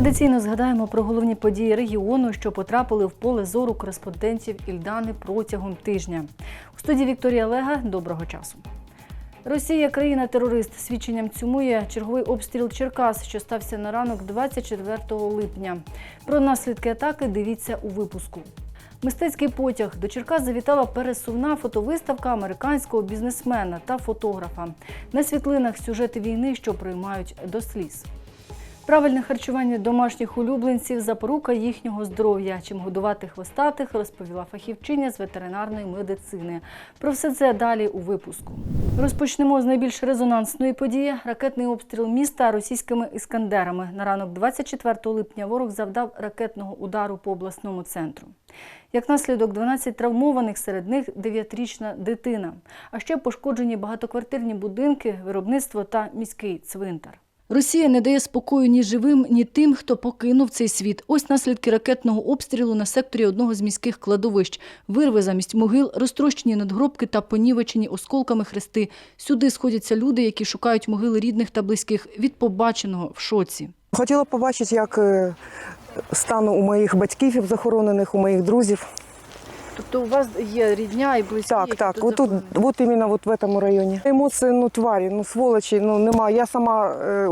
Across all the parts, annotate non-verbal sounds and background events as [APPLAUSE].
Традиційно згадаємо про головні події регіону, що потрапили в поле зору кореспондентів Ільдани протягом тижня. У студії Вікторія Лега. Доброго часу. Росія країна-терорист. Свідченням цьому є черговий обстріл Черкас, що стався на ранок 24 липня. Про наслідки атаки дивіться у випуску. Мистецький потяг до Черкас завітала пересувна фотовиставка американського бізнесмена та фотографа. На світлинах сюжети війни, що приймають до сліз. Правильне харчування домашніх улюбленців запорука їхнього здоров'я. Чим годувати хвостатих, розповіла фахівчиня з ветеринарної медицини. Про все це далі у випуску. Розпочнемо з найбільш резонансної події ракетний обстріл міста російськими іскандерами. На ранок 24 липня ворог завдав ракетного удару по обласному центру. Як наслідок 12 травмованих, серед них 9-річна дитина. А ще пошкоджені багатоквартирні будинки, виробництво та міський цвинтар. Росія не дає спокою ні живим, ні тим, хто покинув цей світ. Ось наслідки ракетного обстрілу на секторі одного з міських кладовищ. Вирви замість могил, розтрощені надгробки та понівечені осколками хрести. Сюди сходяться люди, які шукають могили рідних та близьких. Від побаченого в шоці. Хотіла побачити, як е, стан у моїх батьків захоронених, у моїх друзів. Тобто у вас є рідня і близькі? Так, так, отут, от іменно от в цьому районі. Емоції, ну, тварі, ну, сволочі, ну, нема. Я сама е,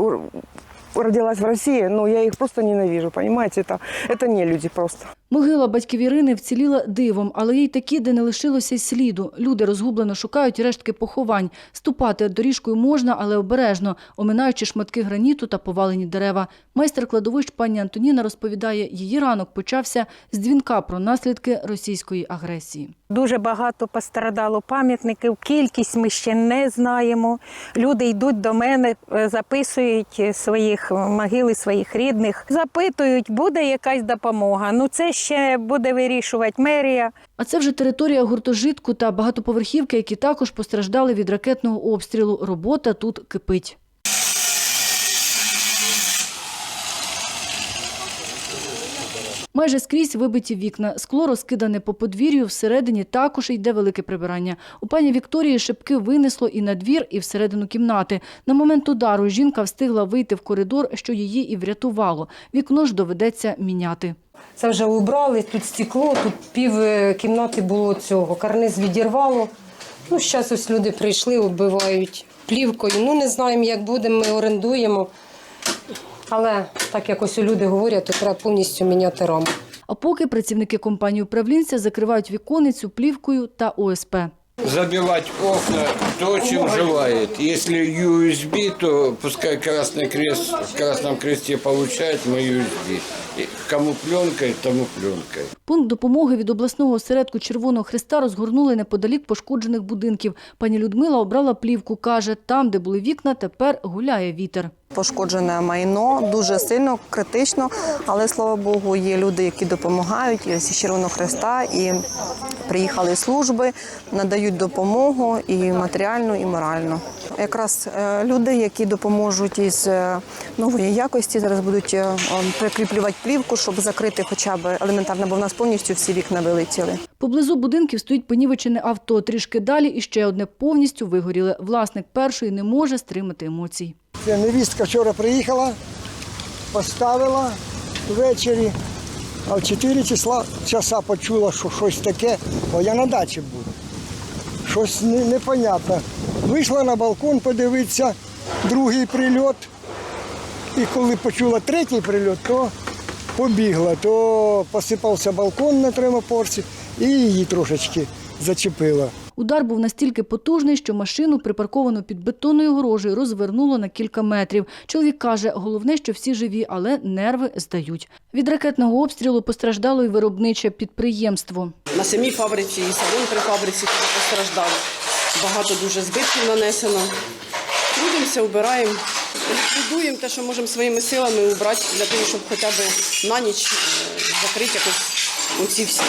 родилась в Росії, но я їх просто ненавижу, понимаете? Это, это не люди просто. Могила батьків Ірини вціліла дивом, але їй такі, де не лишилося й сліду. Люди розгублено шукають рештки поховань. Ступати доріжкою можна, але обережно, оминаючи шматки граніту та повалені дерева. Майстер кладовищ пані Антоніна розповідає, її ранок почався з дзвінка про наслідки російської агресії. Дуже багато пострадало пам'ятників. Кількість ми ще не знаємо. Люди йдуть до мене, е, записують своїх могили, своїх рідних, запитують, буде якась допомога. Ну це ще буде вирішувати мерія. А це вже територія гуртожитку та багатоповерхівки, які також постраждали від ракетного обстрілу. Робота тут кипить. Майже скрізь вибиті вікна, скло розкидане по подвір'ю, всередині також йде велике прибирання. У пані Вікторії шибки винесло і на двір, і всередину кімнати. На момент удару жінка встигла вийти в коридор, що її і врятувало. Вікно ж доведеться міняти. Це вже убрали, тут стекло, тут пів е, кімнати було цього. Карниз відірвало. Ну, зараз ось люди прийшли, оббивають плівкою. Ну, не знаємо, як буде, ми орендуємо. Але так як ось люди говорять, то треба повністю міняти раму. А поки працівники компанії управлінця закривають віконицю плівкою та ОСП. забивать окна то, чем желает. Если USB, то пускай Красный Крест в Красном Кресте получает мы USB. Кому пленкой, тому пленкой. Пункт допомоги від обласного осередку Червоного Христа розгорнули неподалік пошкоджених будинків. Пані Людмила обрала плівку. Каже, там, де були вікна, тепер гуляє вітер. Пошкоджене майно дуже сильно, критично, але слава Богу, є люди, які допомагають зі Червоного Хреста, і приїхали служби, надають допомогу і матеріальну, і моральну. Якраз е, люди, які допоможуть із е, нової якості, зараз будуть е, прикріплювати плівку, щоб закрити хоча б елементарно, бо в нас повністю всі вікна вилетіли. Поблизу будинків стоїть понівечене авто. Трішки далі і ще одне повністю вигоріле. Власник першої не може стримати емоцій. Невістка вчора приїхала, поставила ввечері, а в 4 числа часа почула, що щось таке, бо я на дачі був. Щось непонятне. Вийшла на балкон подивитися, другий прильот. І коли почула третій прильот, то побігла, то посипався балкон на трьома порці і її трошечки зачепило. Удар був настільки потужний, що машину, припарковану під бетонною горожею, розвернуло на кілька метрів. Чоловік каже, головне, що всі живі, але нерви здають. Від ракетного обстрілу постраждало й виробниче підприємство. На самій фабриці і салон при фабриці постраждав. Багато дуже збитків нанесено. Трудимося, вбираємо, будуємо те, що можемо своїми силами убрати, для того, щоб хоча б на ніч е, закрити якось оці всі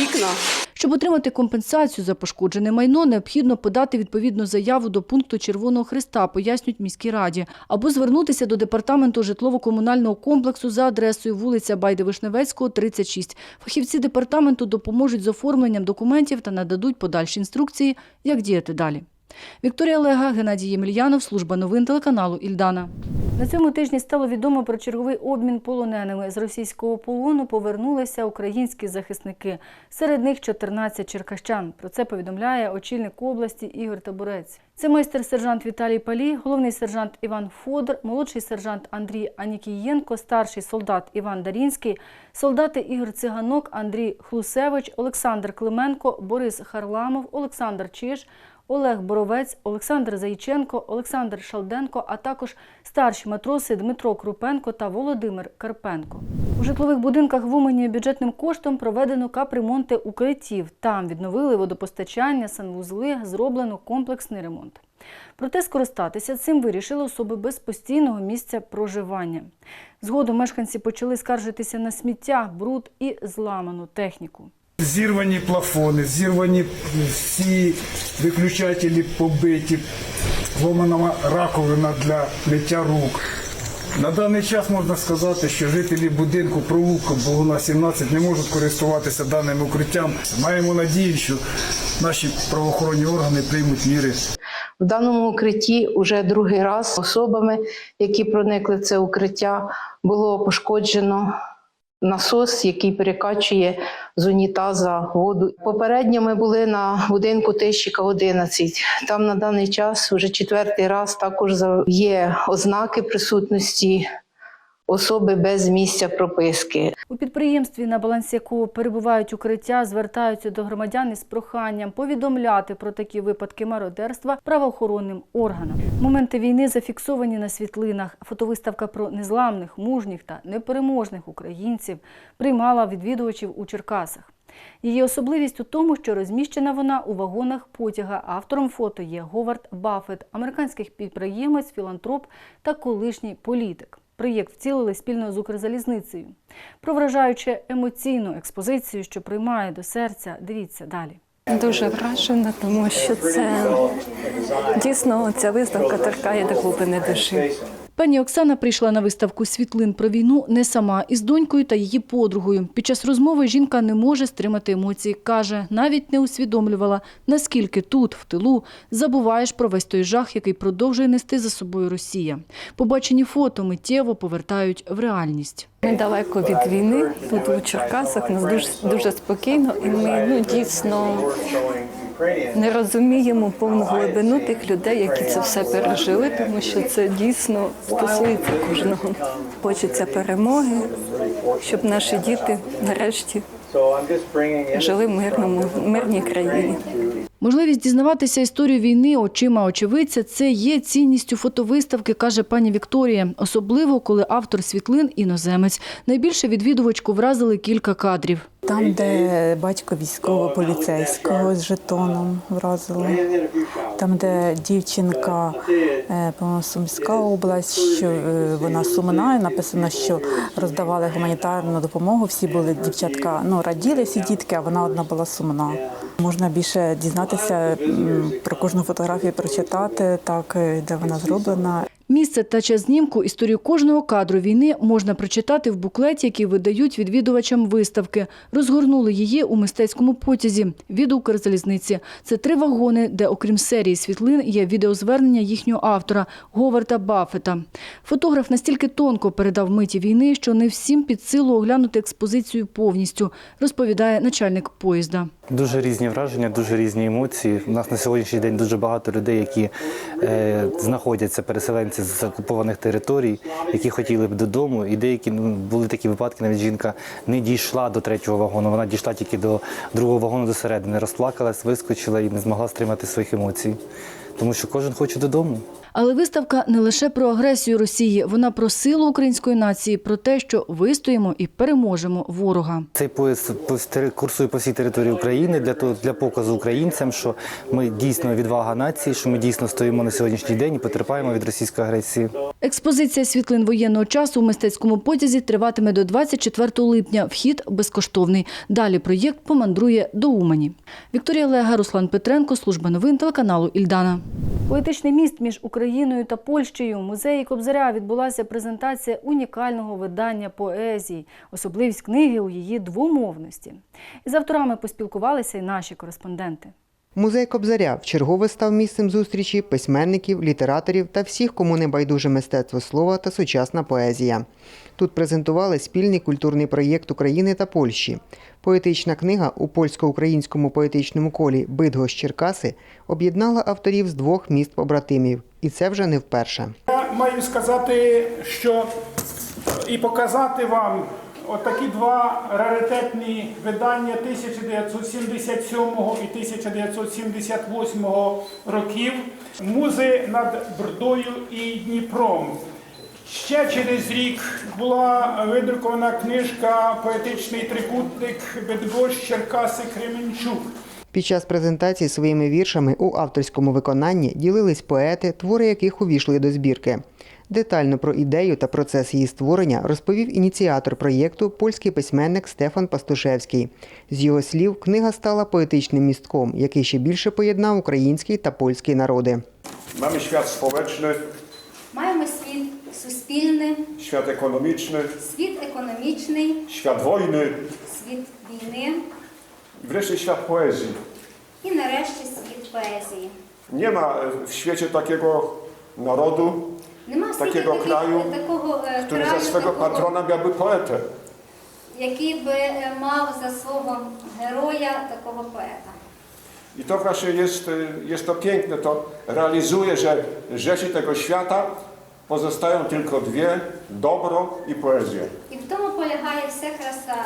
вікна. Щоб отримати компенсацію за пошкоджене майно, необхідно подати відповідну заяву до пункту Червоного Христа, пояснюють міській раді, або звернутися до департаменту житлово-комунального комплексу за адресою вулиця Байде-Вишневецького, 36. Фахівці департаменту допоможуть з оформленням документів та нададуть подальші інструкції, як діяти далі. Вікторія Лега, Геннадій Ємельянов, служба новин телеканалу Ільдана. На цьому тижні стало відомо про черговий обмін полоненими. З російського полону повернулися українські захисники. Серед них 14 черкащан. Про це повідомляє очільник області Ігор Табурець. Це майстер-сержант Віталій Палій, головний сержант Іван Фодор, молодший сержант Андрій Анікієнко, старший солдат Іван Дарінський, солдати Ігор Циганок, Андрій Хлусевич, Олександр Клименко, Борис Харламов, Олександр Чиж, Олег Боровець, Олександр Заїченко, Олександр Шалденко, а також старші матроси Дмитро Крупенко та Володимир Карпенко. У житлових будинках в Умані бюджетним коштом проведено капремонти укриттів. Там відновили водопостачання, санвузли, зроблено комплексний ремонт. Проте скористатися цим вирішили особи без постійного місця проживання. Згодом мешканці почали скаржитися на сміття, бруд і зламану техніку. Зірвані плафони, зірвані всі виключателі побиті, зломана раковина для миття рук. На даний час можна сказати, що жителі будинку провулку Богуна 17 не можуть користуватися даним укриттям. Маємо надію, що наші правоохоронні органи приймуть міри В даному укритті уже другий раз особами, які проникли в це укриття, було пошкоджено насос, який перекачує з унітаза воду. Попередньо ми були на будинку Тищика 11. Там на даний час вже четвертий раз також є ознаки присутності особи без місця прописки. У підприємстві, на балансі якого перебувають укриття, звертаються до громадян із проханням повідомляти про такі випадки мародерства правоохоронним органам. Моменти війни зафіксовані на світлинах. Фотовиставка про незламних, мужніх та непереможних українців приймала відвідувачів у Черкасах. Її особливість у тому, що розміщена вона у вагонах потяга. Автором фото є Говард Баффет, американський підприємець, філантроп та колишній політик. Проєкт втілили спільно з Укрзалізницею. Про вражаюче емоційну експозицію, що приймає до серця, дивіться далі. Дуже вражена, тому що це дійсно ця виставка торкає до глибини душі. Пані Оксана прийшла на виставку світлин про війну не сама із донькою та її подругою. Під час розмови жінка не може стримати емоції. Каже, навіть не усвідомлювала, наскільки тут, в тилу, забуваєш про весь той жах, який продовжує нести за собою Росія. Побачені фото миттєво повертають в реальність. Ми далеко від війни, тут у Черкасах, нас дуже, дуже спокійно, і ми ну, дійсно не розуміємо повну глибину тих людей, які це все пережили, тому що це дійсно стосується кожного. Хочеться перемоги, щоб наші діти нарешті жили в мирному, мирній країні. Можливість дізнаватися історію війни очима очевидця – це є цінністю фотовиставки, каже пані Вікторія. Особливо, коли автор світлин – іноземець. Найбільше відвідувачку вразили кілька кадрів. Там, де батько військово-поліцейського з жетоном вразили, там, де дівчинка, е, Сумська область, що е, вона сумна, написано, що роздавали гуманітарну допомогу. Всі були дівчатка, ну раділи всі дітки, а вона одна була сумна. Можна більше дізнатися м, про кожну фотографію, прочитати, так е, де вона зроблена. Місце та час знімку, історію кожного кадру війни можна прочитати в буклеті, який видають відвідувачам виставки. Розгорнули її у мистецькому потязі від Укрзалізниці. Це три вагони, де, окрім серії світлин, є відеозвернення їхнього автора Говарда Баффета. Фотограф настільки тонко передав миті війни, що не всім під силу оглянути експозицію повністю, розповідає начальник поїзда. Дуже різні враження, дуже різні емоції. У нас на сьогоднішній день дуже багато людей, які е, знаходяться переселенці з окупованих територій, які хотіли б додому. І деякі ну, були такі випадки, навіть жінка не дійшла до третього вагону. Вона дійшла тільки до другого вагону до середини, розплакалась, вискочила і не змогла стримати своїх емоцій. Тому що кожен хоче додому. Але виставка не лише про агресію Росії, вона про силу української нації, про те, що вистоїмо і переможемо ворога. Цей поїзд по- курсує по всій території України для того для показу українцям, що ми дійсно відвага нації, що ми дійсно стоїмо на сьогоднішній день і потерпаємо від російської агресії. Експозиція світлин воєнного часу у мистецькому потязі триватиме до 24 липня. Вхід безкоштовний. Далі проєкт помандрує до Умані. Вікторія Лега, Руслан Петренко, служба новин телеканалу Ільдана. Поетичний міст між Україною та Польщею. в музеї Кобзаря відбулася презентація унікального видання поезії, особливість книги у її двомовності. Із авторами поспілкувалися й наші кореспонденти. Музей Кобзаря вчергове став місцем зустрічі письменників, літераторів та всіх, кому не байдуже мистецтво слова та сучасна поезія. Тут презентували спільний культурний проєкт України та Польщі. Поетична книга у польсько-українському поетичному колі Бидгощ Черкаси об'єднала авторів з двох міст побратимів, і це вже не вперше. Я маю сказати, що і показати вам отакі два раритетні видання 1977 і 1978 років Музи над Брдою і Дніпром. Ще через рік була видрукована книжка Поетичний трикутник Бедгощ Черкаси Кременчук. Під час презентації своїми віршами у авторському виконанні ділились поети, твори яких увійшли до збірки. Детально про ідею та процес її створення розповів ініціатор проєкту польський письменник Стефан Пастушевський. З його слів, книга стала поетичним містком, який ще більше поєднав український та польський народи. Mamy świat społeczny, Маємо світ суспільний, świat ekonomiczny, світ економічний, świat wojny світ війни i wreszcie świat poezji. і нарешті світ поезії. Nie ma e, w świecie takiego narodu, Нема в світі Такого таких- краю, такого е, który za краю, swego такого, patrona miałby poetę. який би е, мав за свого героя такого поета. I to właśnie jest, e, jest to piękne, to realizuje, że rzeczy tego świata pozostają tylko dwie, dobro i poezja. І в тому полягає вся краса,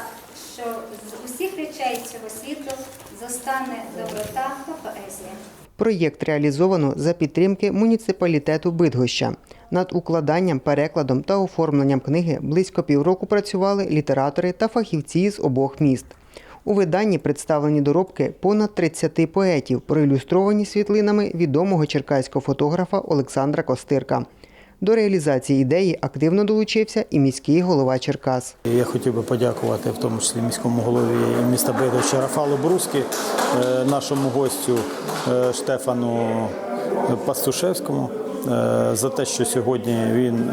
що з усіх речей цього світу зостане доброта та поезія. Проєкт реалізовано за підтримки муніципалітету Бидгоща. Над укладанням, перекладом та оформленням книги близько півроку працювали літератори та фахівці з обох міст. У виданні представлені доробки понад 30 поетів, проілюстровані світлинами відомого черкаського фотографа Олександра Костирка. До реалізації ідеї активно долучився і міський голова Черкас. Я хотів би подякувати в тому числі міському голові міста Бедовича Рафалу Брускі, е, нашому гостю е, Штефану Пастушевському е, за те, що сьогодні він,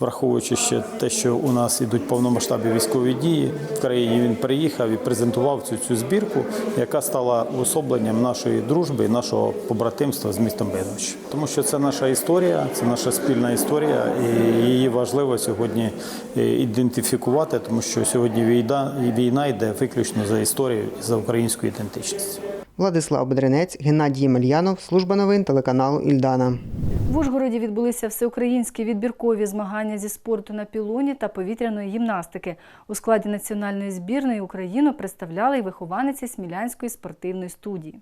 враховуючи ще те, що у нас ідуть повномасштабні військові дії в країні, він приїхав і презентував цю, цю збірку, яка стала уособленням нашої дружби і нашого побратимства з містом Бидович. Тому що це наша історія, це наша спільна історія, і її важливо сьогодні е, ідентифікувати, тому що сьогодні війна, війна йде виключно за історією і за українську ідентичність. Владислав Бедренець, Геннадій Ємельянов, служба новин телеканалу Ільдана. В Ужгороді відбулися всеукраїнські відбіркові змагання зі спорту на пілоні та повітряної гімнастики. У складі національної збірної Україну представляли й вихованиці Смілянської спортивної студії.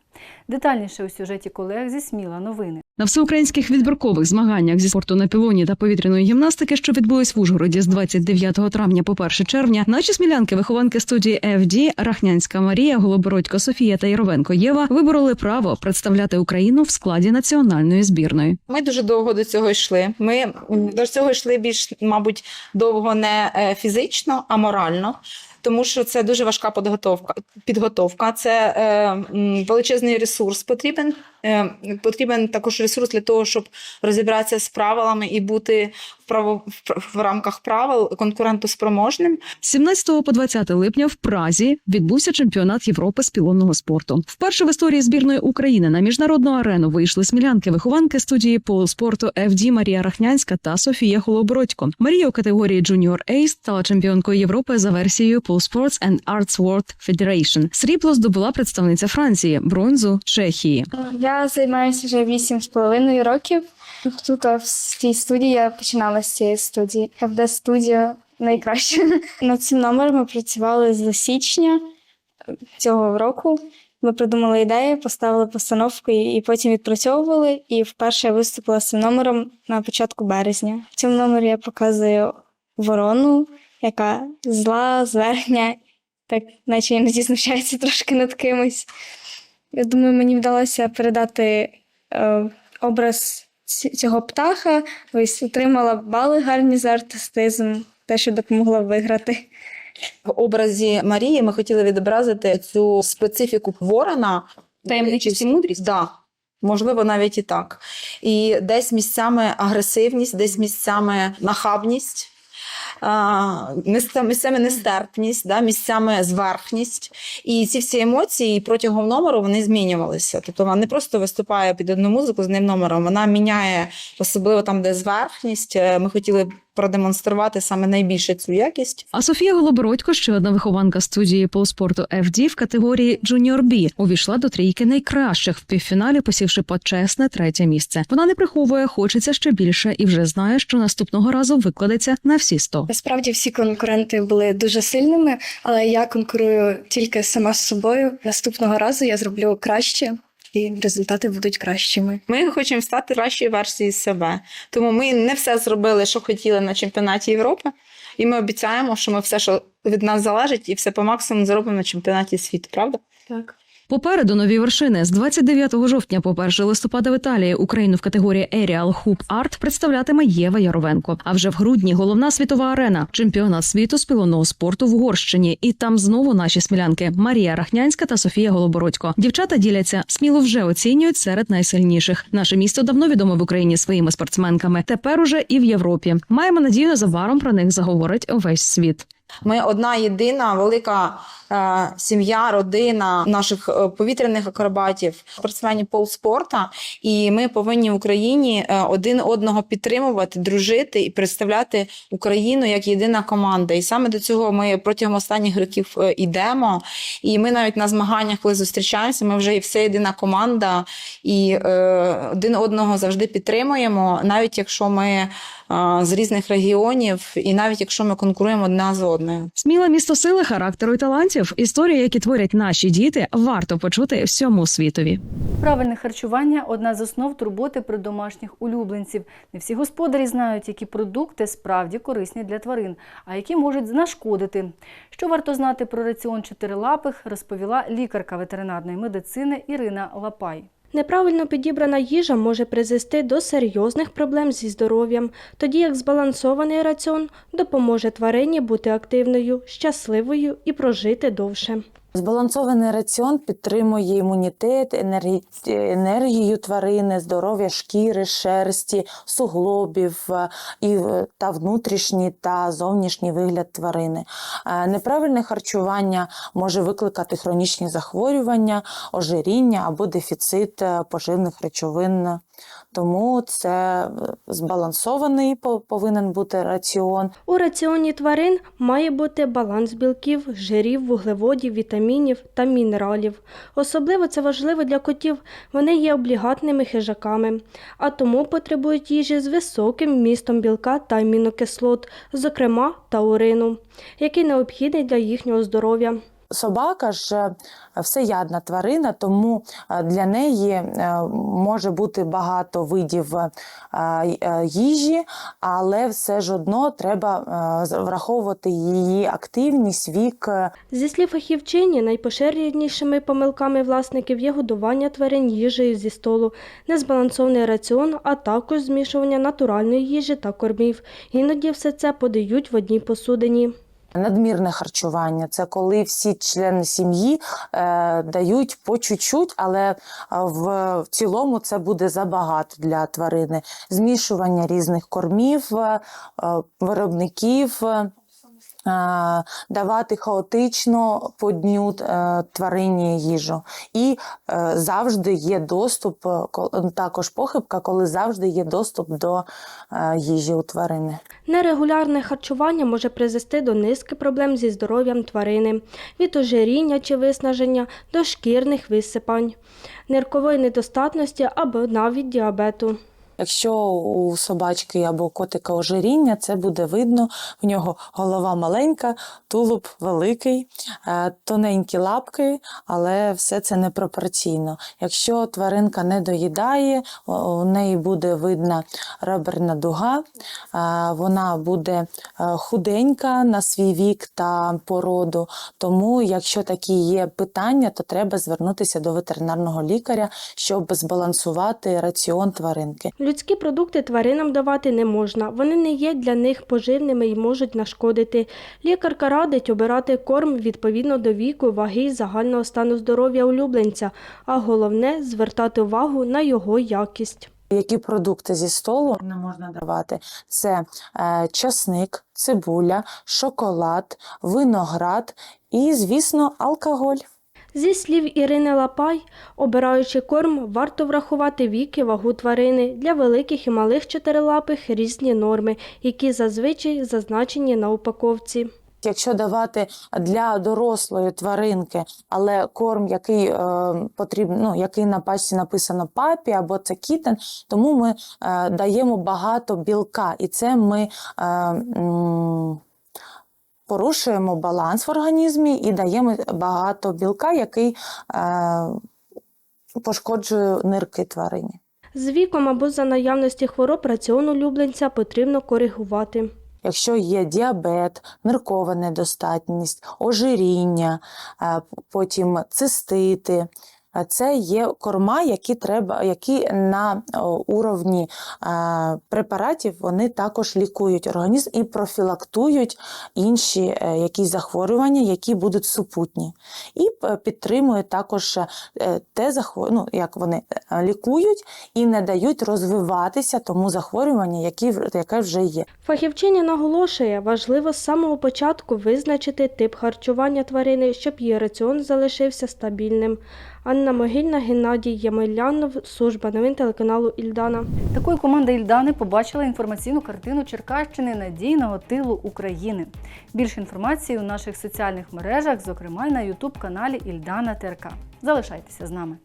Детальніше у сюжеті колег зі Сміла новини. На всеукраїнських відбіркових змаганнях зі спорту на пілоні та повітряної гімнастики, що відбулись в Ужгороді з 29 травня по 1 червня, наші смілянки, вихованки студії FD, Рахнянська Марія, Голобородько Софія та Яровенко Єва вибороли право представляти Україну в складі національної збірної. Ми дуже довго до цього йшли. Ми до цього йшли більш, мабуть, довго не е, фізично, а морально. Тому що це дуже важка підготовка. Підготовка це е, величезний ресурс потрібен. Е, потрібен також ресурс для того, щоб розібратися з правилами і бути в, право, в, в рамках правил конкурентоспроможним. З 17 по 20 липня в Празі відбувся чемпіонат Європи з пілонного спорту. Вперше в історії збірної України на міжнародну арену вийшли смілянки вихованки студії полспорту FD Марія Рахнянська та Софія Холобородько. Марія у категорії Junior A стала чемпіонкою Європи за версією Pool Sports and Arts World Federation. Срібло здобула представниця Франції, бронзу Чехії. Я займаюся вже вісім з половиною років. Тут в цій студії я починала з цієї студії. ФД студія найкраще. [LAUGHS] Над цим номером ми працювали з січня цього року. Ми придумали ідею, поставили постановку і потім відпрацьовували. І вперше я виступила з цим номером на початку березня. В цьому номері я показую ворону, яка зла, зверхня, так наче іноді знущається трошки над кимось. Я думаю, мені вдалося передати е, образ цього птаха. Ось отримала бали гарні за артистизм, те, що допомогло виграти. В образі Марії ми хотіли відобразити цю специфіку ворона. Таємничість і мудрість? Да. Можливо, навіть і так. І десь місцями агресивність, десь місцями нахабність. Місцями нестерпність, да, місцями зверхність. І ці всі емоції протягом номеру вони змінювалися. Тобто вона не просто виступає під одну музику з ним номером, вона міняє, особливо там, де зверхність. Е, Ми хотіли продемонструвати саме найбільше цю якість. А Софія Голобородько, ще одна вихованка студії полспорту FD в категорії Junior B, увійшла до трійки найкращих в півфіналі, посівши почесне третє місце. Вона не приховує, хочеться ще більше, і вже знає, що наступного разу викладеться на всі 100. Насправді всі конкуренти були дуже сильними, але я конкурую тільки сама з собою. Наступного разу я зроблю краще, і результати будуть кращими. Ми хочемо стати кращою версією себе. Тому ми не все зробили, що хотіли на чемпіонаті Європи. І ми обіцяємо, що ми все, що від нас залежить, і все по максимуму зробимо на чемпіонаті світу, правда? Так. Попереду нові вершини з 29 жовтня по 1 листопада в Італії Україну в категорії Aerial Hoop Art представлятиме Єва Яровенко. А вже в грудні головна світова арена, чемпіонат світу з пілонного спорту в Угорщині. І там знову наші смілянки Марія Рахнянська та Софія Голобородько. Дівчата діляться сміло вже оцінюють серед найсильніших. Наше місто давно відоме в Україні своїми спортсменками. Тепер уже і в Європі. Маємо надію, незабаром про них заговорить увесь світ. Ми одна єдина велика е, сім'я, родина наших е, повітряних акробатів, спортсменів полспорта. І ми повинні в Україні е, один одного підтримувати, дружити і представляти Україну як єдина команда. І саме до цього ми протягом останніх років е, йдемо. І ми навіть на змаганнях, коли зустрічаємося, ми вже і все єдина команда, і е, один одного завжди підтримуємо, навіть якщо ми з різних регіонів, і навіть якщо ми конкуруємо одна з одною. Сміле місто сили, характеру і талантів. Історії, які творять наші діти, варто почути всьому світові. Правильне харчування одна з основ турботи про домашніх улюбленців. Не всі господарі знають, які продукти справді корисні для тварин, а які можуть знашкодити. Що варто знати про раціон чотирилапих, розповіла лікарка ветеринарної медицини Ірина Лапай. Неправильно підібрана їжа може призвести до серйозних проблем зі здоров'ям, тоді як збалансований раціон допоможе тварині бути активною, щасливою і прожити довше. Збалансований раціон підтримує імунітет, енергі... енергію тварини, здоров'я шкіри, шерсті, суглобів е, і, е, та внутрішній та зовнішній вигляд тварини. Е, Неправильне харчування може викликати хронічні захворювання, ожиріння або дефіцит поживних речовин. Тому це збалансований по- повинен бути раціон. У раціоні тварин має бути баланс білків, жирів, вуглеводів, вітамінів та мінералів. Особливо це важливо для котів. Вони є облігатними хижаками, а тому потребують їжі з високим вмістом білка та амінокислот, зокрема таурину, який необхідний для їхнього здоров'я. Собака ж е, всеядна тварина, тому е, для неї е, може бути багато видів їжі, але все ж одно треба враховувати її активність, вік. Зі слів фахівчині, найпоширенішими помилками власників є годування тварин їжею зі столу, незбалансований раціон, а також змішування натуральної їжі та кормів. Іноді все це подають в одній посудині. Надмірне харчування це коли всі члени сім'ї е, дають по чуть-чуть, але е, в, в цілому це буде забагато для тварини. Змішування різних кормів, е, е, виробників. Е, Давати хаотично по дню е, тварині їжу. І е, завжди є доступ, також похибка, коли завжди є доступ до їжі у тварини. Нерегулярне харчування може призвести до низки проблем зі здоров'ям тварини, від ожиріння чи виснаження до шкірних висипань, ниркової недостатності або навіть діабету. Якщо у собачки або котика ожиріння, це буде видно. В нього голова маленька, тулуб великий, е, тоненькі лапки, але все це непропорційно. Якщо тваринка не доїдає, у- у неї буде видна реберна дуга, е, вона буде е, худенька на свій вік та породу. Тому, якщо такі є питання, то треба звернутися до ветеринарного лікаря, щоб збалансувати раціон тваринки. Людські продукти тваринам давати не можна. Вони не є для них поживними і можуть нашкодити. Лікарка радить обирати корм відповідно до віку, ваги і загального стану здоров'я улюбленця, а головне звертати увагу на його якість. Які продукти зі столу не можна давати? Це е, часник, цибуля, шоколад, виноград і, звісно, алкоголь. Зі слів Ірини Лапай, обираючи корм, варто врахувати вік і вагу тварини. Для великих і малих чотирилапих різні норми, які зазвичай зазначені на упаковці. Якщо давати для дорослої тваринки, але корм, який е, потрібен, ну, який на пачці написано папі або це кітен, тому ми е, даємо багато білка, і це ми е, м, порушуємо баланс в організмі і даємо багато білка, який е, пошкоджує нирки тварині. З віком або за наявності хвороб раціон улюбленця потрібно коригувати. Якщо є діабет, ниркова недостатність, ожиріння, е, потім цистити, це є корма, які треба, які на е, уровні е, препаратів вони також лікують організм і профілактують інші е, якісь захворювання, які будуть супутні. І підтримують також е, те захворювання, ну, як вони е, лікують і не дають розвиватися тому захворюванню, яке вже є. Фахівчиня наголошує, важливо з самого початку визначити тип харчування тварини, щоб її раціон залишився стабільним. Анна Могильна, Геннадій Ямелянов, служба новин телеканалу Ільдана. Такою команда Ільдани побачила інформаційну картину Черкащини надійного тилу України. Більше інформації у наших соціальних мережах, зокрема на Ютуб каналі Ільдана ТРК. Залишайтеся з нами.